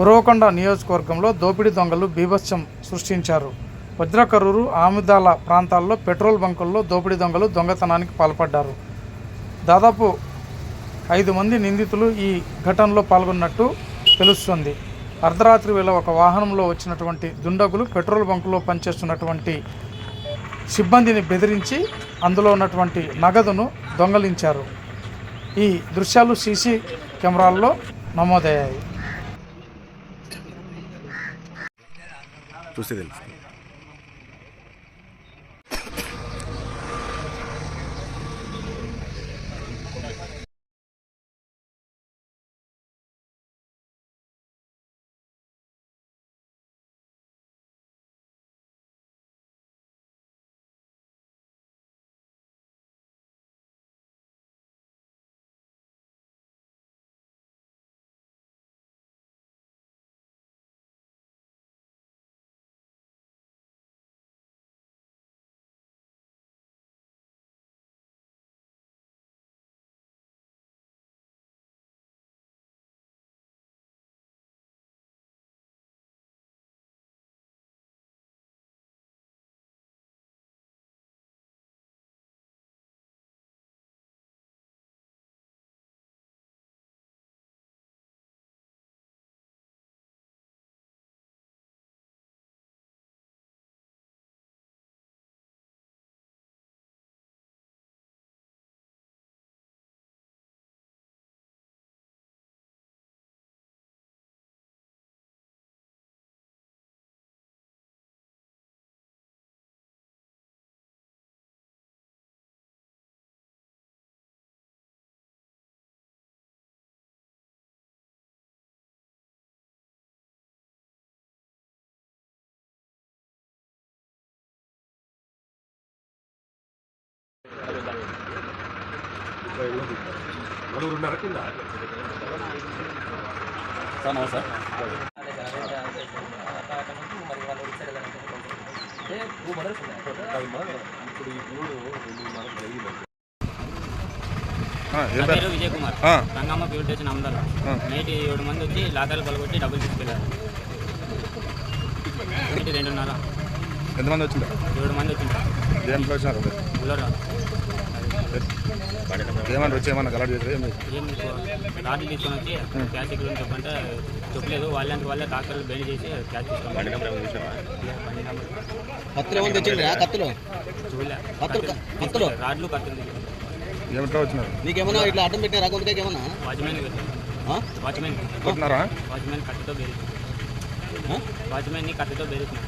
ఉరవకొండ నియోజకవర్గంలో దోపిడీ దొంగలు బీభత్సం సృష్టించారు. వజ్రకరూరు ఆముదాల ప్రాంతాల్లో పెట్రోల్ బంకుల్లో దోపిడీ దొంగలు దొంగతనానికి పాల్పడ్డారు. దాదాపు ఐదు మంది నిందితులు ఈ ఘటనలో పాల్గొన్నట్టు తెలుస్తుంది. అర్ధరాత్రి వేళ ఒక వాహనంలో వచ్చినటువంటి దుండగులు పెట్రోల్ బంకులో పనిచేస్తున్నటువంటి సిబ్బందిని బెదిరించి అందులో ఉన్నటువంటి నగదును దొంగలించారు. ఈ దృశ్యాలు సీసీ కెమెరాల్లో నమోదయ్యాయి. చూస్తే నా పేరు? పేరు విజయ్ కుమార్. రంగమ్మ ప్యూర్ స్టేషన్ అమదాల. నైట్ ఏడు మంది వచ్చి లాకాలు పలగొట్టి డబ్బులు తీసుకెళ్ళారు నైట్ రెండున్నర. ఎంతమంది వచ్చిందా ఏడు మంది బుల్లర్ ఏమన్నా వచ్చి ఏమన్నా గలాట్ చేసి రాడ్లు తీసుకొని వచ్చి క్యాష్ చెప్పంటే చెప్పలేదు. వాళ్ళంటి వాళ్ళే డాక్టర్లు బెయిల్ చేసి క్యాష్ తీసుకొని బండి నెంబర్ కత్తులు ఏమైనా తెచ్చిండ్రా? కత్తులు? చూడలే. కత్తులు కత్తులు. రాడ్లు కత్తులు. ఏమిట్లో వచ్చినారు? నీకేమన్నా ఇట్లా అడ్డం పెట్టినారా కొంతకే ఏమన్నా? వాచ్మెన్? వాచ్మెన్ కొట్టినారా? వాచ్మెన్ కత్తితో ఆ? వాచ్మెన్ని కత్తితో బెదిరించారు